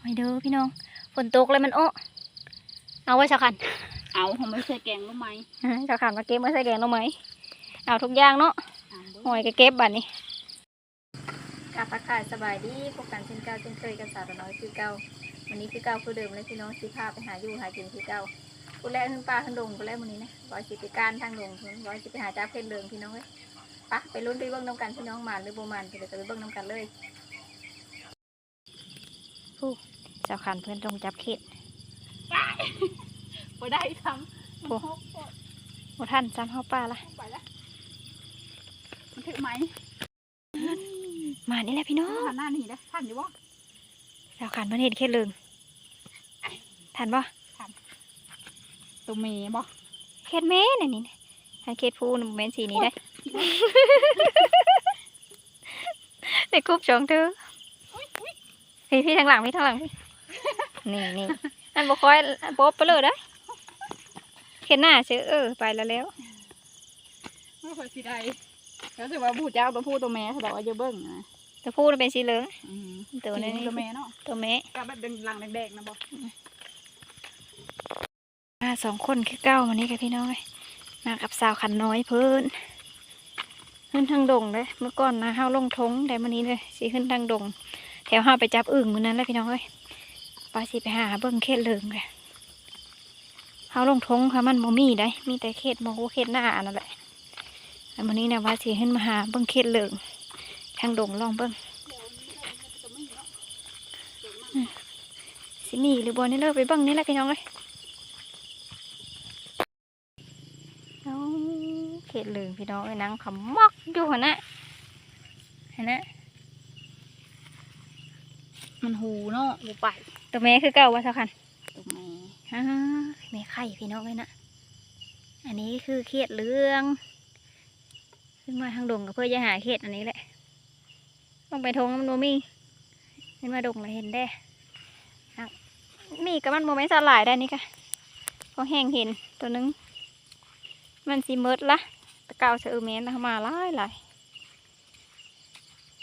ไม่เด้อพี่น้อง ฝนตกเลยมันโอ้เอาไว้สักคันเอาผมไม่เคยแกงรู้ไหมสักคันมาเก็บมาใส่แกงเราไหมเอาทุกอย่างเนาะอ่านเบิ่งหอยก็เก็บบัดนี้กาพักทายสบายดีพบกันเช่นเก่าเช่นเคยกันสาวน้อยคือเก่าวันนี้คือเก่าคือเดิมเลยพี่น้องสิพาไปหาอยู่หากินคือเก่ากูแรกขึ้นป่าขึ้นดงกูแรกวันนี้นะร้อยสิบไปการทางดงร้อยสิบไปหาจ้าเพชรเลืองพี่น้องเลยปะไปลุ้นไปเบิ้งน้ำกันพี่น้องหมานหรือโบหมานไปเดี๋ยวจะไปเบิ้งน้ำกันเลยผู้เจ้าขันเพื่อนตรงจับเข็ดบ่ได้ทำโอ้โอ้ท่านจำเข้าป่าละไปแล้วมันถึงไหมหมานี่แหละพี่น้องหันหน้าหนีนะท่านอยู่บ่เจ้าขันเพื่อนเห็นเข็ดเลืองทันปะตัวเมย์บ่เข็ดแม่นี่นี่นะถ้าเข็ดผู้น่ะบ่แม่นสีนี้ได้เด็กคุบจองเธอพี่พี่ทางหลังพี่ทางหลังพี่ นี่นี่อันบอคอยโป๊บไปเลยได้อเข็นหน้าเชื่อเออไปแล้วแล้วไม่เคยสิได้แล้วสิว่าผู้เจ้าตัวผู้ตัวแม่เขาบอกว่าจะเบิ่งนะตัวผู้น่ะเป็นสีเหลืองอืมตัวนี้ตัวแม่เนาะตัวแม่กับแบบเป็นรังแดงๆนะบ่มาสองคนคือเก้าวันนี้กับพี่น้อย มากับสาวขันน้อยเพิ่นขึ้นทางดงเลยเมื่อก่อนนะห้าวลงทงแต่วันนี้เลยสิขึ้นทางดง แถวห้าวไปจับอึ่งมือนั้นแหล้วพี่น้องเอ้ย ปาสิไปหาเบิ้งเขตเหลืองเลยห้าลงทงค่ะมันบ่มีได้ มีแต่เขตโมโหเขตหน้านั่นแหละแต่วันนี้นะว่าสิขึ้นมาหาเบิ้งเขตเหลืองทางดงลองเบิ้งอืมสิมีหรือบ่นี่เลิกไปเบิ้งนี่แหละพี่น้องเอ้ยเอาเขตเหลืองพี่น้องไอ้นังขมอกอยู่หันนะเห็นนะมันหูเนาะหูไป ตัวแม่คือเก่าวะสักคันตัวแม่อ่าแม่ไข่พี่น้องเลยนะอันนี้คือเขตเหลืองขึ้นมาทางดงก็เพื่อจะหาเขตอันนี้แหละต้องไปทงมันโมมีขึ้นมาดงเลยเห็นได้อะมีกับมันโมไม่สลายได้นี่ค่ะพอแห้งเห็นตัวนึง มันสีเมิดละตะเกาเสือเมนแล้วมาหลายหลาย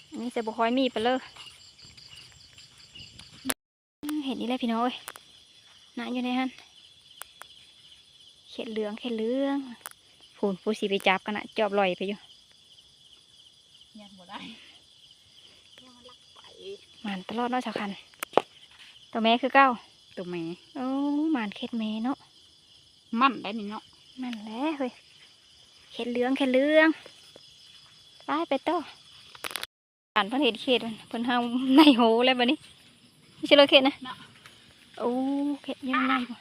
อันนี้จะบุคอยมีไปเลย เห็นนี่แหละพี่น้องเอ้ยน่าอยู่ในฮันเข็ดเหลืองเข็ดเหลืองผูนผู้สีไปจับกันนะจอบลอยไปอยู่ยันบ่ได้ว่ามันลักไปหมานตลอดเนาะชาวคันตัวแม่คือเก้าตัวแม่โอ้หมานเข็ดแม่เนาะมันได้นี่เนาะมันแหล้วเฮ้ยเข็ดเหลืองเข็ดเหลืองไปไปต่ออ่านเพิ่นเห็นเข็ดมันเพิ่นเฮาในโหเลยบัดนี้ ไม่ใช่เลยเข็ดนะเนาะโอ้เข็ดยังไงบ่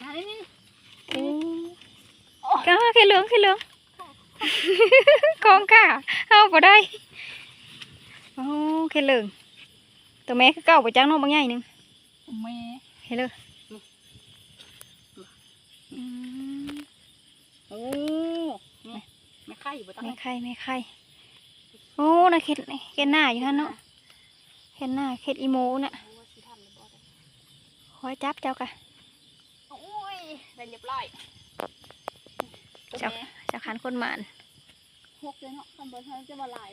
อันนี้นี่โอ้ก้าเข็ดเหลืองเข็ดเหลืองของก้าเฮาบ่ได้โอ้เข็ดเหลืองตัวแม่คือเก่าบ่จังเนาะบางใหญ่หนึงตัวแม่เห็นเลยอืมโอ้นี่ไม่ไข่บ่ต้องไม่ไข่ไม่ไข่โอ้น่ะเข็ดเข็ดหน้าอยู่ฮะเนาะ เข็ดหน้าเข็ดอีโมน่ะว่าสิทำหรือบ่ได้คอยจับเจ้ากะโอ้ยได้เรียบร้อยตัวเจ้าแม่เจ้าขันคนหมานหกเลยเนาะคำบ่ทันจะมาลาย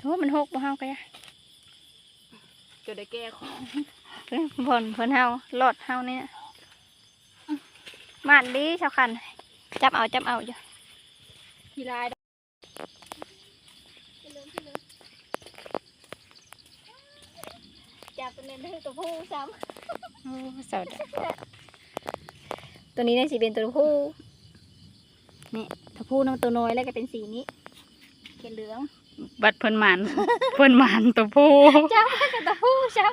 โอ้มันหกบ่เฮาก็ยะจะได้แก้ของเพิ่นเพิ่นเพิ่นเฮาหลอดเฮาเนี่ยหมานดีเจ้าขันจับเอาจับเอาอยู่ทีลาย จั บตัวนี้ได้ตัวผู้ซ้ำโอ้สดตัวนี้เนี่ยสิเป็นตัวผู้นี่ตัวผู้น้องตัวน้อยแล้วก็เป็นสีนี้เขียนเหลืองบัดเพิ่นหมันเพิ่นหมันตัวผู้จับกับตัวผู้ซ้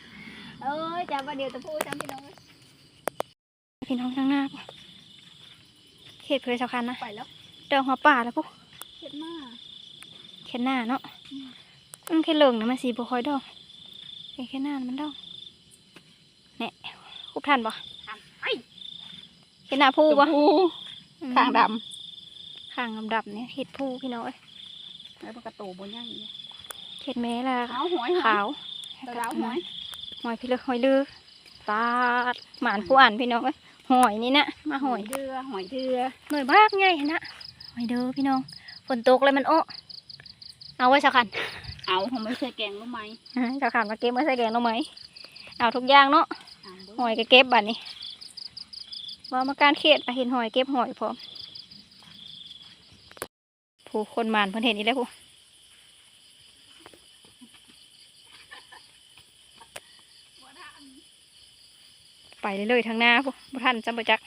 ำเอ้ยจับมาเดียวตัวผู้ซ้ำพี่น้องเอ้ยพี่น้องข้างหน้าป่ะเขตเพลสำคัญนะไปแล้วดอกหัวป่าแล้วปุ๊เฮ็ดมาเขตหน้าเนาะอืมเขตเหลืองนะมันสีบัวคอยดอก เขตหน้ามันดอกเนี่ยคุบทันป่ะทำไอ้เขตหน้าผู้ตัวป่ะผู้อืมข้างดข้างดำๆเนี่ยเขตผู้พี่น้องเอ้ยำแล้วมันกระโตบนย่างนี้เขตแม่ละขาวหอยหอยขาวตะดาวหอยหอยพี่เลือกหอยลือตาดหมานผู้อ่านพี่น้องเอ้ยหอยนี่นะมาหอยเดือหอยเดือหน่อยบากไงนะหอยเด้อพี่น้องฝนตกเลยมันโอ้เอาไว้สักคัน เอาเขาไม่ใช่แกงรู้ไหมอ่าเจ้าขันมาเก็บมาใส่แกงเราไหมเอาทุกอย่างเนาะเอาเด้อหอยก็เก็บบัดนี้ว่ามาการเขียดไปเห็นหอยเก็บหอยพร้อมผู้คนหมานเพิ่นเห็นอีกแล้วผู้ไปเลยเลยๆทางหน้าผู้บ่ทันจำบ่จัก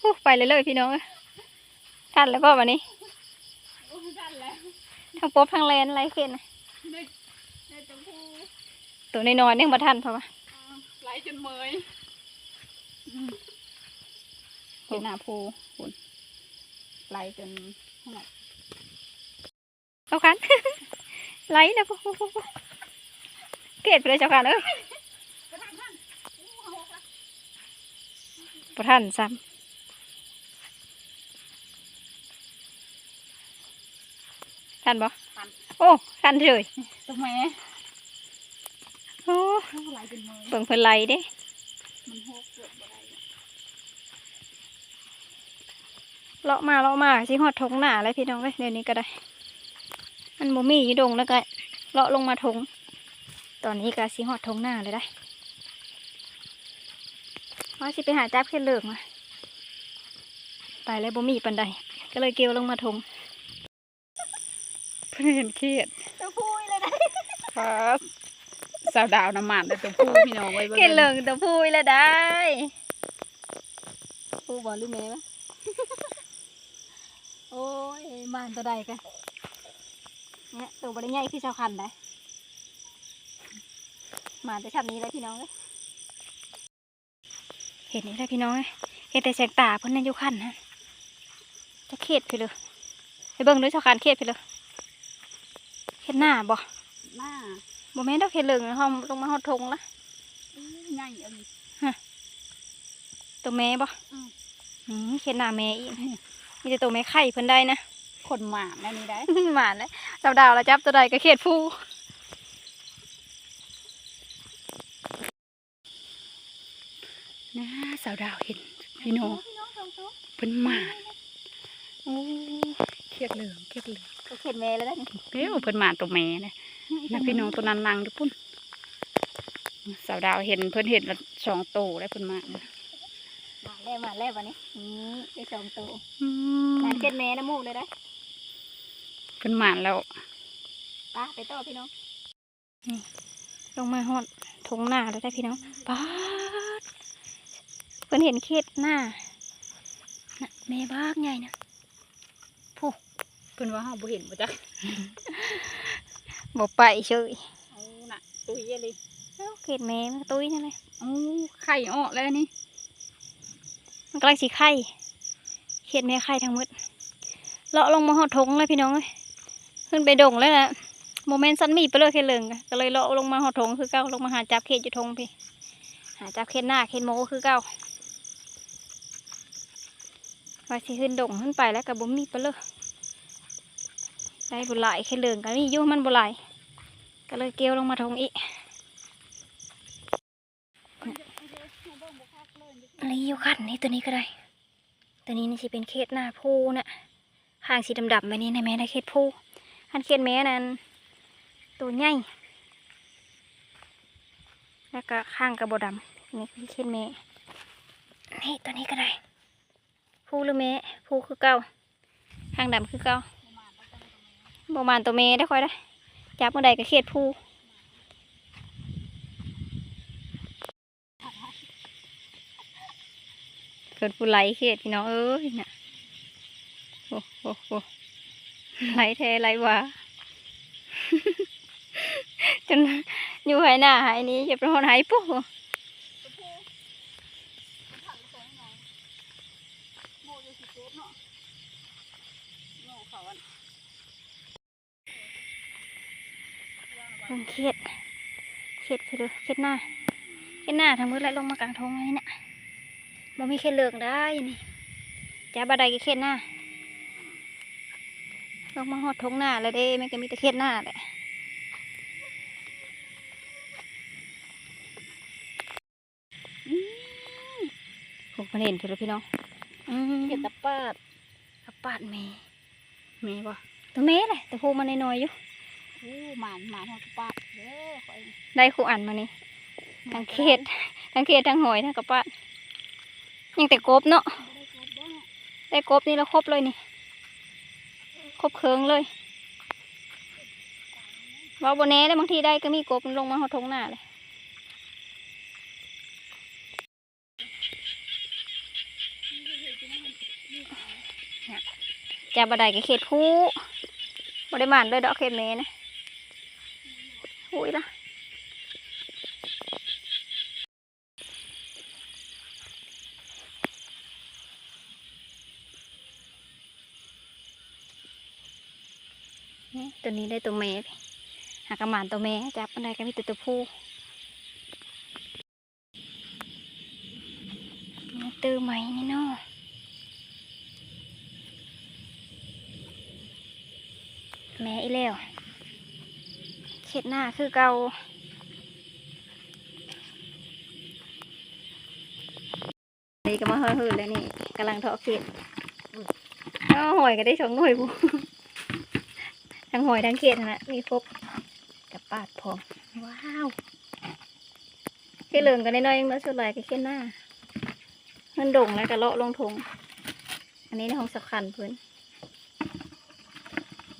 ผู้ไปเลยเลยๆพี่น้อง เอ้ยทันแล้วก็วันนี้โอ้ยสั่นแล้วทั้งป๊บทั้งแลนไรเข็นน่ะได้ได้จังพูตัวน้อยๆเนี่ยบ่ทันเพราะว่าอ่าไหลจนเมยอืมเห็นหน้าพูคุณไหลจนหอดเจ้าคันไหลนะผู้เกลียดไปเลยเจ้าคันเอ้ยบ่ทันซ้ำ ทันบ่โอ้ทันเลยทำไมโอ้ไหลจนเมยเบิ่งเพิ่นไหลเด้มันหกเกือบบ่ได้เลาะมาเลาะมาสิฮอดทงหน้าแล้วพี่น้องเอ้ยเดี๋ยวนี้ก็ได้ มันบ่มีอยู่ดงแล้วก็เลาะลงมาทงตอนนี้ก็สิฮอดทงหน้าเลยได้ว่าสิไปหาจับเข็ดเหลืองมา ไปแล้วบ่มีปันใด ก็เลยเกี่ยวลงมาทง เพื่อนเห็นเครียดตัวพูยเลยได้ครับสาวดาวน้ำมันแต่ตัวผู้พี่น้องไว้เบิ่งเข็ดเหลืองตัวพูยเลยได้พูบอลหรือแม่วะโอ้ยมานตัวใดกันเนี่ยตัวบริใหญ่คือชาวคันได้มาจะชับนี้แล้วพี่น้องเอ้ยเห็นนี่แล้วพี่น้องเอ้ยเห็นแต่แสงตาเพิ่นนั่นอยู่คันนะจะเข็ดไปเลยไปเบิ่งด้วยชาวคันเข็ดไปเลย เข็ดหน้าบ่หน้าบ่แม่นดอกเข็ดเหลืองนะเฮาลงมาฮอดทงละอื้อง่ายอันนี้ตัวแม่บ่อืมอืมเข็ดหน้าแม่อีกมีแต่ตัวแม่ไข่เพิ่นได้นะคนหมาแม่นี่ได้หมาเลยดาวดาวๆแล้วจับตัวใดก็เข็ดผู้นะสาวดาวเห็นพี่น้องเป็นหมาโอ้เครียดเหลืองเครียดเหลือง ก็เข็ดแม่แล้วนะนี่เอ้วเพิ่นหมาตัวแม่เนี่ยนะพี่น้องตัวนั้นลังดูปุ่นสาวดาวเห็นเพิ่นเห็นละสองโตได้เพิ่นหมานะหมาแล้วหมาแล้ววันนี้นี่ได้สองตัวอืหมามเข็ดแม่น้ำมูกเลยได้เพิ่นหมาแล้วป้าไปต่อพี่น้องนี่ลงมาฮอดทงหน้าแล้วได้พี่น้องป้าดเพิ่นเห็นเข็ดหน้าน่ะแม่บ้ากใหญ่นะ เพิ่นว่าเฮาบ่เห็นบ่จักบอกไปเฉยเอาน่ะตุ้ยอะไรเอ้าเข็ดแม่มันก็ตุ้ยนั่นเลยเอาไข่ออกแล้วนี่ มันกำลังสีไข่เข็ดแม่ไข่ทั้งหมดเลาะลงมาหอดทงเลยพี่น้องเอ้ยขึ้นไปดงแล้วนะโมเมนต์สันมีไปเลยเข็ดเหลืองอะก็เลยเลาะลงมาหอดทงคือเก้าลงมาหาจับเข็ดอยู่ทงพี่ หาจับเข็ดหน้าเข็ดโมคือเก้าว่าสิขึ้นดงขึ้นไปแล้วกับบ่มีไปเลย ได้บุหลายเข็ดเหลืองกันนี่ยู่มันบุหลายก็เลยเกลี่ยวลงมาทงอีกนี่อยู่ขันนี่ตัวนี้ก็ได้ ตัวนี้นี่สิเป็นเขตหน้าพูน่ะหางสีดำๆไปนี่ในแม่ได้เขตพูอันเขตแม่นั้นตัวใหญ่แล้วก็ข้างกระบดำนี่คือเขตแม่นี่ตัวนี้ก็ได้พูหรือแม่พูคือเก่าข้างดำคือเก่า บมานตัวแม่ได้ค่อยได้จับเมื่อใดก็เขตพูเกิดผู้ไหลเขตพี่น้องเอ้ยน่ะโอ้โหไหลแท้ไหลหวาจนอยู่หายหน้าหายนี้จะเป็นคนหายปุ๊บโมอยู่ เจ็บเนาะโง่เขาอันลงเครียดเครียดคือดูเครียดหน้าเครียดหน้าทั้งมือและลงมากลางทงไงน่ะบ่มีเครียดเหลืองได้นี่จ้าบาไดก็เครียดหน้าลงมาหอดทงหน้าแล้วเด้มันก็มีแต่เครียดหน้าแหละโอ้มันเห็นเถอะพี่น้องอืมเห็ดตะปาดปาดแม่มีบ่ตัวแม่เลยตัวผู้มันน้อยๆอยู่โอ้หมานหมานเฮาปาดเด้อข่อยได้คู่อันมานี่ทั้งเขตทั้งเขตทั้งหอยทั้งกระปาดยังแต่กบเนาะได้ครบบ่ได้กบนี่แล้วครบเลยนี่ครบเคืองเลยว่าบนแน่ได้บางทีได้ก็มีกบมันลงมาหอทงหน้าเลยจะบไดกับเขตผู้บได้หมานเลยดอกเขตเมนะ หุยละตัวนี้ได้ตัวเมพี่หากระหมานตัวเมจับบันไดก็มีแต่ตัวผู้ตื้อไหมนี่เนาะแม่อีแล้ว เข็ดหน้าคือเกานี่ก็มาเฮือหืนแล้วนี่กำลังทาะเข็ดก็หอยก็ได้สองหน่วยบุทั้งหอยทั้งเข็ดนั่นะมีครบกับปาดพร้อมว้าวเข็ดเหลืองก็ได้น้อยๆยังน้อยสุดเลยก็เข็ดหน้ามันดงแล้วก็เลาะลงทงอันนี้ในห้องสักขันเพื่อน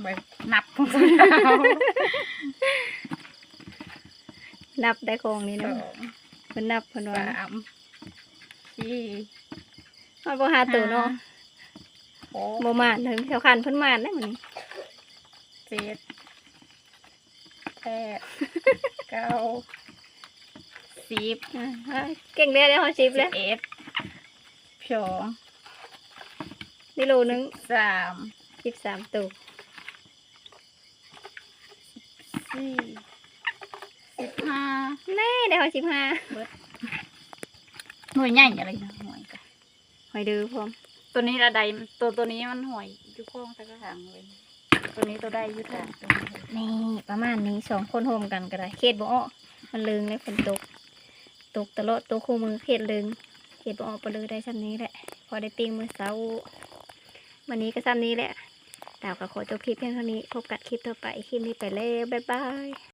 ไปนับของสาวดาวนับได้คงนี้สเนาะองเพิ่นนับเพิ่นว่าสามสี่มันบ่หาตัวเนาะหกบ่มาถึงแถวคันเพิ่นมาได้มื้อนี้เจ็ดแปดเก้าสิบอ่าอ่าเก่งแล้วได้ฮอด10แล้วเอ็ดสองได้โลนึงสาม13ตัว สี่สิบห้าแน่ได้ฮอด15หน่วยใหญ่อะไรนะหน่วยกันหอยดื้อพร้อมตัวนี้ระไดตัวตัวนี้มันหอยอยู่ข้องตะกระถางเลยตัวนี้ตัวได้อยุทางตัวนี้นี่ประมาณนี้สองคนโฮมกันก็ได้เขตบ่ออกมันลึงแล้วฝนตก ตกตลอดตัวคู่มือเขตลึงเขตบ่ออกไปเลยได้ซ้ำนี้แหละ พอได้ปิ้งมื้อเช้าวันนี้ก็ซ้ำนี้แหละ ดาวก็ขอจบคลิปเพียงเท่านี้ พบกันคลิปต่อไป คลิปนี้ไปแล้วบ๊ายบาย